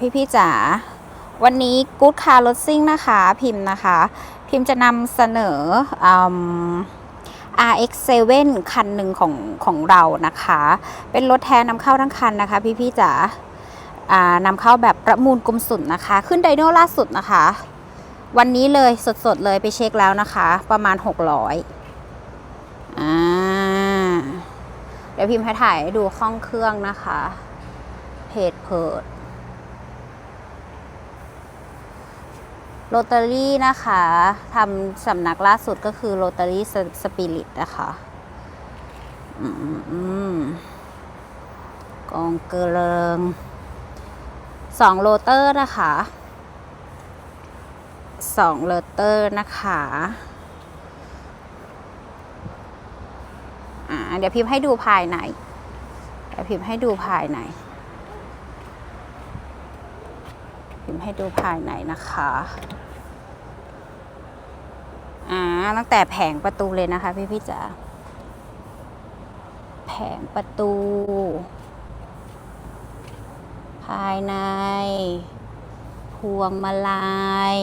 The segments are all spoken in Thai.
พี่พี่ๆจ๋าวันนี้ Good Car r o s i n g นะคะ พิมพ์นะคะ พิมพ์จะนำเสนออ RX7 คันหนึ่งของของเรานะคะ เป็นรถแท้นำเข้าทั้งคันนะคะพี่พี่ๆจ๋านำเข้าแบบประมูลกรมสุนนะคะ ขึ้นไดโน่ล่าสุดนะคะ วันนี้เลยสดๆเลยไปเช็คแล้วนะคะ ประมาณ 600อ่าเดี๋ยวพิมพ์ให้ถ่ายให้ดูห้องเครื่องนะคะ เพจเพิด โรตารี่นะคะทำสำนักล่าสุดก็คือโรตารี่สปิริตนะคะอืมอืมอืมกองเกลิงสองโรเตอร์นะคะสองโรเตอร์นะคะอ่าเดี๋ยวพิมพ์ให้ดูภายใน เดี๋ยวพิมพ์ให้ดูภายใน พิมพ์ ให้ดูภายในนะคะอ่าตั้งแต่แผงประตูเลยนะคะพี่พี่จ๋าแผงประตู ภายใน พวงมาลัย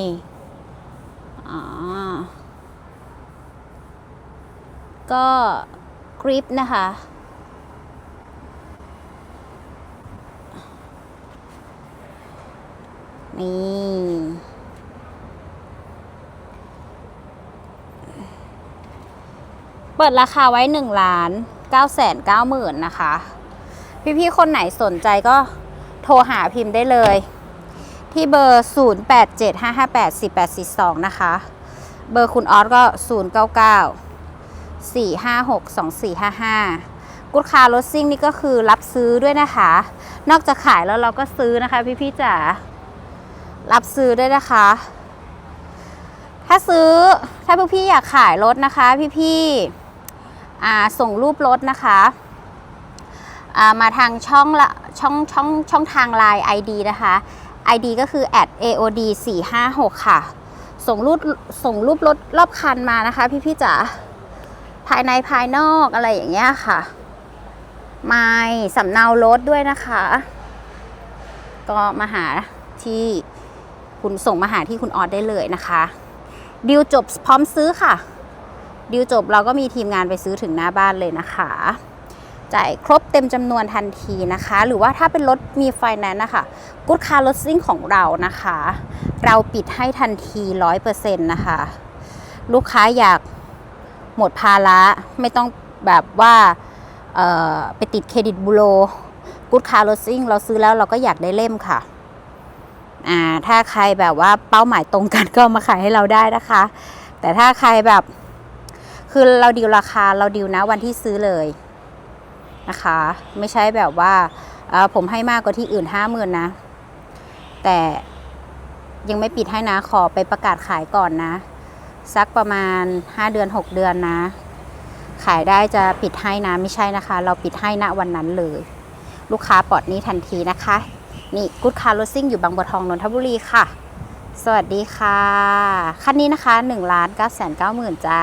อ่าก็กริปนะคะ นี่ เปิดราคาไว้1ล้าน9แสน9หมื่นนะคะ พี่ๆ คนไหนสนใจก็โทรหาพิมพ์ได้เลย ที่เบอร์ 0875584842 นะคะ เบอร์คุณออสก็ 099 456 2455กุดคาร์รถซิ่งนี่ก็คือรับซื้อด้วยนะคะ นอกจากขายแล้วเราก็ซื้อนะคะพี่ๆจ๋า รับซื้อด้วยนะคะ ถ้าซื้อถ้าพวกพี่อยากขายรถนะคะ พี่ๆอ่ส่งรูปรถนะคะมาทางช่องละช่องช่องช่องทางไลน์ ID นะคะ ID ก็คือ @aod 456ค่ะ ส่งรูปส่งรูปรถรอบคันมานะคะ พี่ๆจ๋าภายในภายนอกอะไรอย่างเงี้ยค่ะไม่สำเนารถด้วยนะคะ ก็มาหาที่ คุณส่งมาหาที่คุณออสได้เลยนะคะดีลจบพร้อมซื้อค่ะดีลจบเราก็มีทีมงานไปซื้อถึงหน้าบ้านเลยนะคะจ่ายครบเต็มจำนวนทันทีนะคะ หรือว่าถ้าเป็นรถมีไฟแนนซ์นะคะกูดคาร์รถซิ่งของเรานะคะ เราปิดให้ทันที100%นะคะ ลูกค้าอยากหมดภาระไม่ต้องแบบว่าไปติดเครดิตบูโรกูดคาร์รถซิ่งเราซื้อแล้วเราก็อยากได้เล่มค่ะ อ่าถ้าใครแบบว่าเป้าหมายตรงกันก็มาขายให้เราได้นะคะ แต่ถ้าใครแบบคือเราดีลราคาเราดีลนะวันที่ซื้อเลยนะคะ ไม่ใช่แบบว่าผมให้มากกว่าที่อื่นห้าหมื่นนะ แต่ยังไม่ปิดให้นะขอไปประกาศขายก่อนนะ สักประมาณ 5 เดือน 6 เดือนนะ ขายได้จะปิดให้นะไม่ใช่นะคะ เราปิดให้ณวันนั้นเลย ลูกค้าปลอดนี้ทันทีนะคะ นี่กู๊ดคาร์รถซิ่งอยู่บางบัวทองนนทบุรีค่ะ สวัสดีค่ะ คันนี้นะคะ1ล้านเก้าแสนเก้าหมื่นจ้า